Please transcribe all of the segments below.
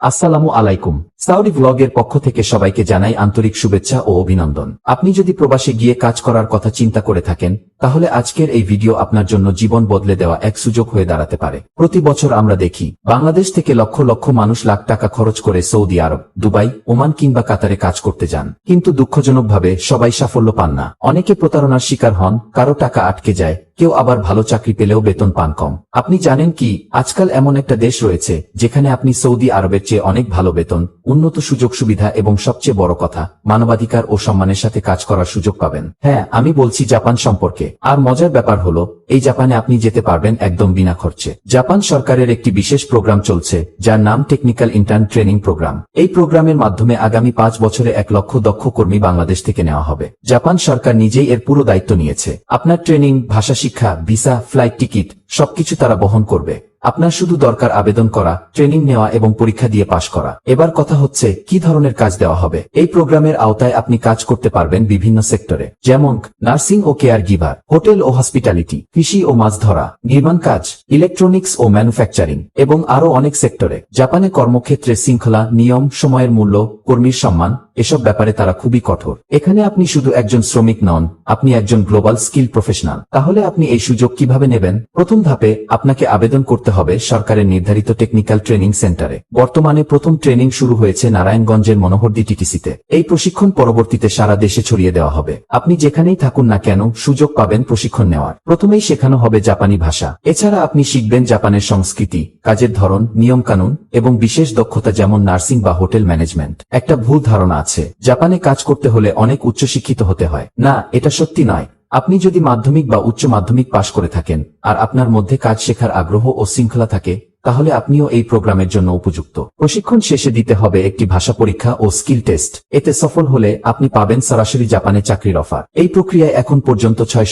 আসসালামু আলাইকুম। সাউরি ব্লগের পক্ষ থেকে সবাইকে জানাই আন্তরিক শুভেচ্ছা ও অভিনন্দন। আপনি যদি প্রবাসে গিয়ে কাজ করার কথা চিন্তা করে থাকেন, তাহলে আজকের এই ভিডিও আপনার জন্য জীবন বদলে দেওয়া এক সুযোগ হয়ে দাঁড়াতে পারে। প্রতি বছর আমরা দেখি, বাংলাদেশ থেকে লক্ষ লক্ষ মানুষ লাখ টাকা খরচ করে সৌদি আরব, দুবাই, ওমান কিংবা কাতারে কাজ করতে যান। কিন্তু দুঃখজনকভাবে সবাই সাফল্য পান না। অনেকে প্রতারণার শিকার হন, কারও টাকা আটকে যায়, কেউ আবার ভালো চাকরি পেলেও বেতন পান কম। আপনি জানেন কি, আজকাল এমন একটা দেশ রয়েছে, যেখানে আপনি সৌদি আরবের চেয়ে অনেক ভালো বেতন উন্নত সুযোগ সুবিধা এবং সবচেয়ে বড় কথা, মানবাধিকার ও সম্মানের সাথে কাজ করার সুযোগ পাবেন। হ্যাঁ আমি বলছি জাপান সম্পর্কে। আর মজার ব্যাপার হলো, এই জাপানে আপনি যেতে পারবেন একদম বিনা খরচে। জাপান সরকারের একটি বিশেষ প্রোগ্রাম চলছে, যার নাম টেকনিক্যাল ইন্টার্ন ট্রেনিং প্রোগ্রাম এই প্রোগ্রামের মাধ্যমে আগামী পাঁচ বছরে এক লক্ষ দক্ষ কর্মী বাংলাদেশ থেকে নেওয়া হবে। জাপান সরকার নিজেই এর পুরো দায়িত্ব নিয়েছে। আপনার ট্রেনিং, ভাষা শিক্ষা, ভিসা, ফ্লাইট টিকিট, সবকিছু তারা বহন করবে। আপনার শুধু দরকার আবেদন করা ট্রেনিং নেওয়া এবং পরীক্ষা দিয়ে পাশ করা। এবার কথা হচ্ছে, কি ধরনের কাজ দেওয়া হবে? এই প্রোগ্রামের আওতায় আপনি কাজ করতে পারবেন বিভিন্ন সেক্টরে, যেমন নার্সিং ও কেয়ার গিভার, হোটেল ও হসপিটালিটি, কৃষি ও মাছ ধরা, নির্মাণ কাজ, ইলেকট্রনিক্স ও ম্যানুফ্যাকচারিং, এবং আরও অনেক সেক্টরে। জাপানে কর্মক্ষেত্রে শৃঙ্খলা, নিয়ম, সময়ের মূল্য, কর্মীর সম্মান, এসব ব্যাপারে তারা খুবই কঠোর। এখানে আপনি শুধু একজন শ্রমিক নন, আপনি একজন গ্লোবাল স্কিল প্রফেশনাল। তাহলে আপনি এই সুযোগ কীভাবে নেবেন? প্রথম ধাপে আপনাকে আবেদন করতে হবে সরকারের নির্ধারিত টেকনিক্যাল ট্রেনিং সেন্টারে বর্তমানে প্রথম ট্রেনিং শুরু হয়েছে নারায়ণগঞ্জের মনোহরদি টিটিসিতে। এই প্রশিক্ষণ পরবর্তীতে সারা দেশে ছড়িয়ে দেওয়া হবে। আপনি যেখানেই থাকুন না কেন, সুযোগ পাবেন প্রশিক্ষণ নেওয়ার। প্রথমেই শেখানো হবে জাপানি ভাষা। এছাড়া আপনি শিখবেন জাপানের সংস্কৃতি, কাজের ধরন, নিয়মকানুন এবং বিশেষ দক্ষতা যেমন নার্সিং বা হোটেল ম্যানেজমেন্ট। একটা ভুল ধারণা আছে, জাপানে কাজ করতে হলে অনেক উচ্চশিক্ষিত হতে হয়। না, এটা সত্যি নয়। আপনি যদি মাধ্যমিক বা উচ্চ মাধ্যমিক পাশ করে থাকেন, আর আপনার মধ্যে কাজ শেখার আগ্রহ ও শৃঙ্খলা থাকে তাহলে আপনিও এই প্রোগ্রামের জন্য উপযুক্ত। প্রশিক্ষণ শেষে দিতে হবে একটি ভাষা পরীক্ষা ও স্কিল টেস্ট। এতে সফল হলে আপনি পাবেন সরাসরি জাপানে চাকরির অফার। এই প্রক্রিয়ায় এখন পর্যন্ত ছয়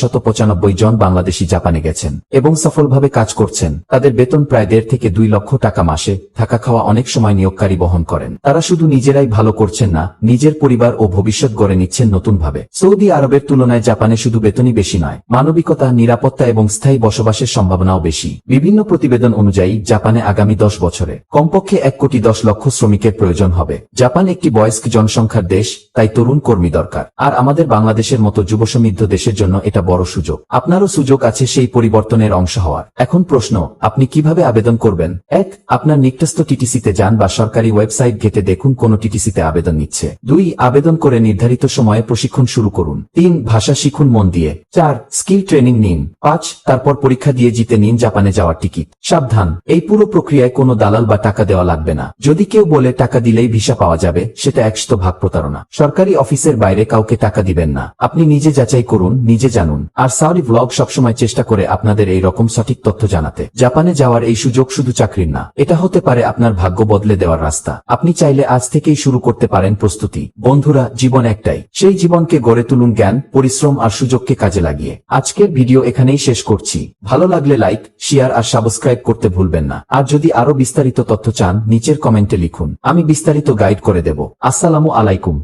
জন বাংলাদেশি জাপানে গেছেন এবং সফলভাবে কাজ করছেন। তাদের বেতন প্রায় দেড় থেকে দুই লক্ষ টাকা মাসে। থাকা খাওয়া অনেক সময় নিয়োগকারী বহন করেন। তারা শুধু নিজেরাই ভালো করছেন না, নিজের পরিবার ও ভবিষ্যৎ গড়ে নিচ্ছেন নতুনভাবে। সৌদি আরবের তুলনায় জাপানে শুধু বেতনই বেশি নয়, মানবিকতা, নিরাপত্তা এবং স্থায়ী বসবাসের সম্ভাবনাও বেশি। বিভিন্ন প্রতিবেদন অনুযায়ী জাপানে আগামী দশ বছরে। কমপক্ষে এক কোটি দশ লক্ষ শ্রমিকের প্রয়োজন হবে। জাপান একটি বয়স্ক জনসংখ্যার দেশ, তাই তরুণ কর্মী দরকার। আর আমাদের বাংলাদেশের মতো যুবসমৃদ্ধ দেশের জন্য এটা বড় সুযোগ। আপনারও সুযোগ আছে সেই পরিবর্তনের অংশ হওয়ার। এখন প্রশ্ন, আপনি কীভাবে আবেদন করবেন? এক, আপনার নিকটস্থ টিটিসিতে যান বা সরকারি ওয়েবসাইট ঘেটে দেখুন কোন টিটিসিতে আবেদন নিচ্ছে। দুই, আবেদন করে নির্ধারিত সময়ে প্রশিক্ষণ শুরু করুন। তিন, ভাষা শিখুন মন দিয়ে। চার, স্কিল ট্রেনিং নিন। পাঁচ, তারপর পরীক্ষা দিয়ে জিতে নিন জাপানে যাওয়ার টিকিট। সাবধান, এই পুরো প্রক্রিয়ায় কোনো দালাল বা টাকা দেওয়া লাগবে না। যদি কেউ বলে টাকা দিলেই ভিসা পাওয়া যাবে, সেটা একশত ভাগ প্রতারণা। সরকারি অফিসের বাইরে কাউকে টাকা দিবেন না। আপনি নিজে যাচাই করুন, নিজে জানুন। আর সাউরি ব্লগ সবসময় চেষ্টা করে আপনাদের এই রকম সঠিক তথ্য জানাতে। জাপানে যাওয়ার এই সুযোগ শুধু চাকরির না, এটা হতে পারে আপনার ভাগ্য বদলে দেওয়ার রাস্তা। আপনি চাইলে আজ থেকেই শুরু করতে পারেন প্রস্তুতি। বন্ধুরা, জীবন একটাই। সেই জীবনকে গড়ে তুলুন জ্ঞান, পরিশ্রম আর সুযোগকে কাজে লাগিয়ে। আজকের ভিডিও এখানেই শেষ করছি। ভালো লাগলে লাইক, শেয়ার আর সাবস্ক্রাইব করতে ভুলবেন না। আর যদি আরও বিস্তারিত তথ্য চান, নিচের কমেন্টে লিখুন। আমি বিস্তারিত গাইড করে দেব। আসসালামু আলাইকুম।